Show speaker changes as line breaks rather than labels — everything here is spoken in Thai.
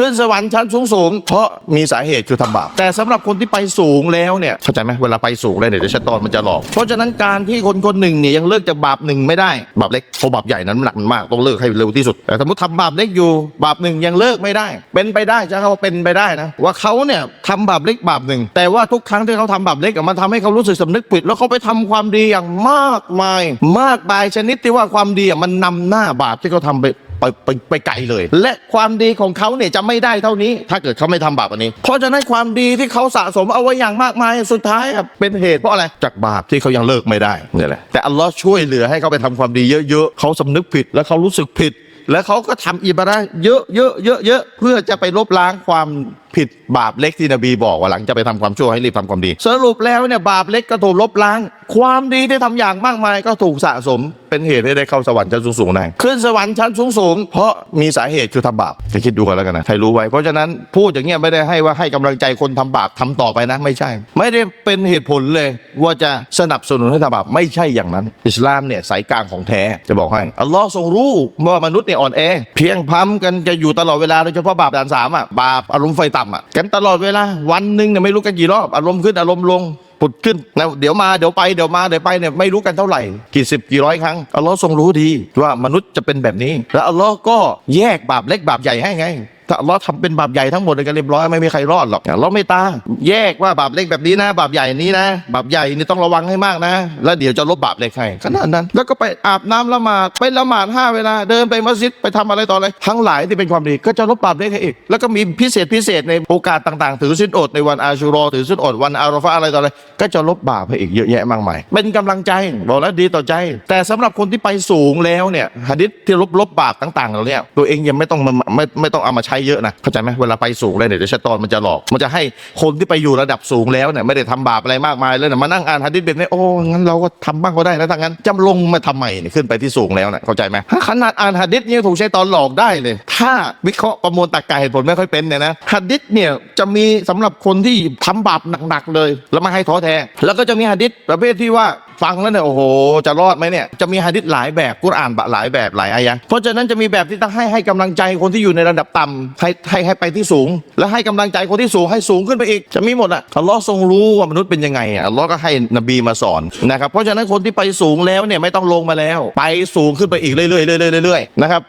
ขึ้นสวรรค์ชั้นสูงสูงๆเพราะมีสาเหตุคือทำบาปแต่สำหรับคนที่ไปสูงแล้วเนี่ยเข้าใจไหมเวลาไปสูงแล้วเนี่ยเดี๋ยวชัตตอนมันจะหลอกเพราะฉะนั้นการที่คนคนหนึ่งเนี่ยยังเลิกจากบาปหนึ่งไม่ได้บาปเล็กเพราะบาปใหญ่นั้นมันหนักมันมากต้องเลิกให้เร็วที่สุด แต่สมมติทำบาปเล็กอยู่บาปหนึ่งยังเลิกไม่ได้ เป็นไปได้จะเขาเป็นไปได้นะว่าเขาเนี่ยทำบาปเล็กบาปหนึ่งแต่ว่าทุกครั้งที่เขาทำบาปเล็กอะมันทำให้เขารู้สึกสำนึกผิด แล้วเขาไปทำความดีอย่างมากมาย มากมายชนิดที่ว่าความดีอะมันนำหน้าบาปที่เขาทำไป ไปไปไปไกลเลย และความดีของเขาเนี่ยจะไม่ได้เท่านี้ ถ้าเกิดเขาไม่ทำบาปอันนี้ เพราะฉะนั้นความดีที่เขาสะสมเอาไว้อย่างมากมายสุดท้ายเป็นเหตุเพราะอะไรจากบาปที่เขายังเลิกไม่ได้เนี่ยแหละแต่อัลลอฮ์ช่วยเหลือให้เขาไปทำความดีเยอะๆเขาสำนึกผิด แล้วเขารู้สึกผิด แล้วเขาก็ทำอิบาระเยอะเยอะเยอะเยอะเพื่อจะไปลบล้างความผิดบาปเล็กที่นบีบอกว่าหลังจะไปทำความชั่วให้รีบทำความดี สรุปแล้วเนี่ยบาปเล็กก็ถูกลบล้าง ความดีที่ทำอย่างมากมายก็ถูกสะสม เป็นเหตุให้ได้เข้าสวรรค์ชั้นสูงๆได้ขึ้นสวรรค์ชั้นสูงๆเพราะมีสาเหตุคือทำบาปจะคิดดูกันแล้วกันนะให้รู้ไว้เพราะฉะนั้นพูดอย่างเงี้ยไม่ได้ให้ว่าให้กำลังใจคนทำบาปทำต่อไปนะ ไม่ใช่ ไม่ได้เป็นเหตุผลเลย ว่าจะสนับสนุนให้ทำบาปไม่ใช่อย่างนั้น อิสลามเนี่ยสายกลางของแท้จะบอกให้อัลลอฮ์ทรงรู้ว่ามนุษย์เนี่ยอ่อนแอเพียงพล้ำกันจะอยู่ตลอดเวลาโดยเฉพาะบาปด่านสามอะบาปอารมณ์ไฟต่ำอะกันตลอดเวลาวันหนึ่งเนี่ยไม่รู้กันกี่รอบอารมณ์ขึ้นอารมณ์ลงผุดขึ้นนะเดี๋ยวมาเดี๋ยวไปเดี๋ยวมาเดี๋ยวไปเนี่ยไม่รู้กันเท่าไหร่กี่สิบกี่ร้อยครั้งอัลลอฮ์ทรงรู้ดีว่ามนุษย์จะเป็นแบบนี้ แล้วอัลลอฮ์ก็แยกบาปเล็กบาปใหญ่ให้ไง ถ้าอัลลอฮ์ทำเป็นบาปใหญ่ทั้งหมดเลยกันเรียบร้อยไม่มีใครรอดหรอกอัลลอฮ์ไม่ตาแยกว่าบาปเล็กแบบนี้นะ บาปใหญ่นี้นะ บาปใหญ่นี่ต้องระวังให้มากนะ แล้วเดี๋ยวจะลบบาปเล็กให้ขนาดนั้น แล้วก็ไปอาบน้ำละหมาดไปละหมาดห้าเวลาเดินไปมัสยิดไปทำอะไรต่ออะไรทั้งหลายที่เป็นความดีก็จะลบบาปเล็กให้อีก แล้วก็มีพิเศษพิเศษในโอกาสต่างๆ ถือสินอดในวันอาชูรอถือสินอดวันอาราฟะอะไรต่ออะไรก็จะลบบาปให้อีกเยอะแยะมากมายเป็นกำลังใจบอกแล้วดีต่อใจ แต่สำหรับคนที่ไปสูงแล้วเนี่ยหะดิษที่ลบลบบาปต่างๆเหล่าเนี้ยตัวเองยังไม่ต้องไม่ไม่ต้องเอามาใช้เยอะนะเข้าใจไหมเวลาไปสูงเลยเนี่ยเดี๋ยวชัตอนมันจะหลอก มันจะให้คนที่ไปอยู่ระดับสูงแล้วเนี่ยไม่ได้ทำบาปอะไรมากมายเลยเนี่ยมานั่งอ่านหะดิษแบบนี้โอ้งั้นเราก็ทำบ้างก็ได้นะถ้างั้นจะลงมาทำไมเนี่ยขึ้นไปที่สูงแล้วเนี่ยเข้าใจไหมขนาดอ่านหะดิษเนี่ยถูกใช้ตอนหลอกได้เลย ถ้าวิเคราะห์ประมวลตรรกะเหตุผลไม่ค่อยเป็นเนี่ยนะหะดิษเนี่ยจะมีสำหรับคนที่ทำบาปหนักๆเลย แล้วม่ให้ท้อแท้แล้วก็จะมีหะดิษประเภทที่ว่า ฟังแล้วเนี่ยโอ้โหจะรอดไหมเนี่ยจะมีฮะดิษหลายแบบกุรอานบะหลายแบบหลายอายะเพราะฉะนั้นจะมีแบบที่ต้องให้ให้กำลังใจคนที่อยู่ในระดับต่ำให้ให้ให้ไปที่สูง แล้วให้กำลังใจคนที่สูงให้สูงขึ้นไปอีก จะมีหมดอะอัลลอฮ์ทรงรู้ว่ามนุษย์เป็นยังไงอะอัลลอฮ์ก็ให้นบีมาสอนนะครับเพราะฉะนั้นคนที่ไปสูงแล้วเนี่ยไม่ต้องลงมาแล้ว ไปสูงขึ้นไปอีกเรื่อยๆเรื่อยๆเรื่อยๆนะครับ